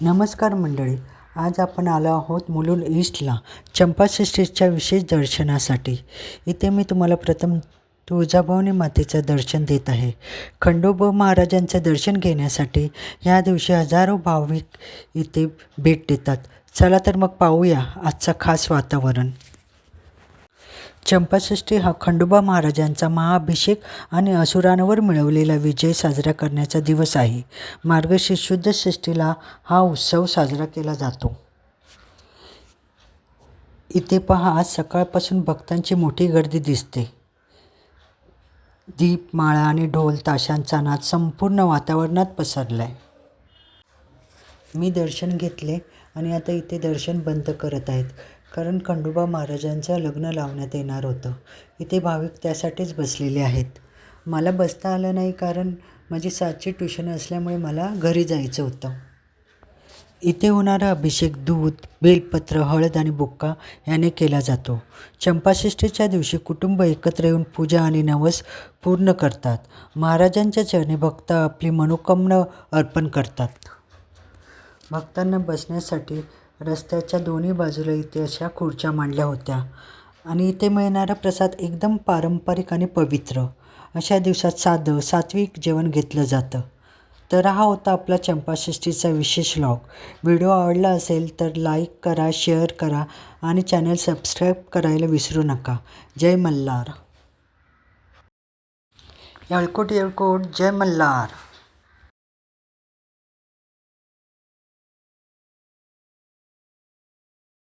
नमस्कार मंडळी आज आपण आलो आहोत मुलुंड ईस्टला चंपाषष्ठीच्या विशेष दर्शनासाठी. इथे मी तुम्हाला प्रथम तुळजाभवानी मातेचं दर्शन देत आहे. खंडोबा महाराजांचं दर्शन घेण्यासाठी या दिवशी हजारो भाविक इथे भेट देतात. चला तर मग पाहूया आजचं खास वातावरण. चंपाषष्ठी हा खंडोबा महाराजांचा महाअभिषेक आणि असुरांवर मिळवलेला विजय साजरा करण्याचा दिवस आहे. मार्गशीर्ष शुद्ध षष्ठीला हा उत्सव साजरा केला जातो. इथे पहा आज सकाळपासून भक्तांची मोठी गर्दी दिसते. दीप माळा आणि ढोल ताशांचा नाद संपूर्ण वातावरणात पसरला आहे मी दर्शन घेतले आणि आता इथे दर्शन बंद करत आहेत. कारण खंडोबा महाराजांचं लग्न लावण्यात येणार होतं. इथे भाविक त्यासाठीच बसलेले आहेत. मला बसता आलं नाही कारण माझी सातची ट्युशन असल्यामुळे मला घरी जायचं होतं. इथे होणारा अभिषेक दूध बेलपत्र हळद आणि बुक्का याने केला जातो. चंपाषष्ठीच्या दिवशी कुटुंब एकत्र येऊन पूजा आणि नवस पूर्ण करतात. महाराजांच्या चरणी भक्त आपली मनोकामना अर्पण करतात. भक्तांना बसण्यासाठी रस्त्याच्या दोन्ही बाजूला इथे अशा खुर्च्या मांडल्या होत्या. आणि इथे मिळणारा प्रसाद एकदम पारंपरिक आणि पवित्र. अशा दिवसात साधं सात्विक जेवण घेतलं जातं. तर हा होता आपला चंपाषष्टीचा विशेष लॉग व्हिडिओ आवडला असेल तर लाईक करा शेअर करा आणि चॅनल सबस्क्राईब करायला विसरू नका. जय मल्हार. येळकोट येळकोट जय मल्हार.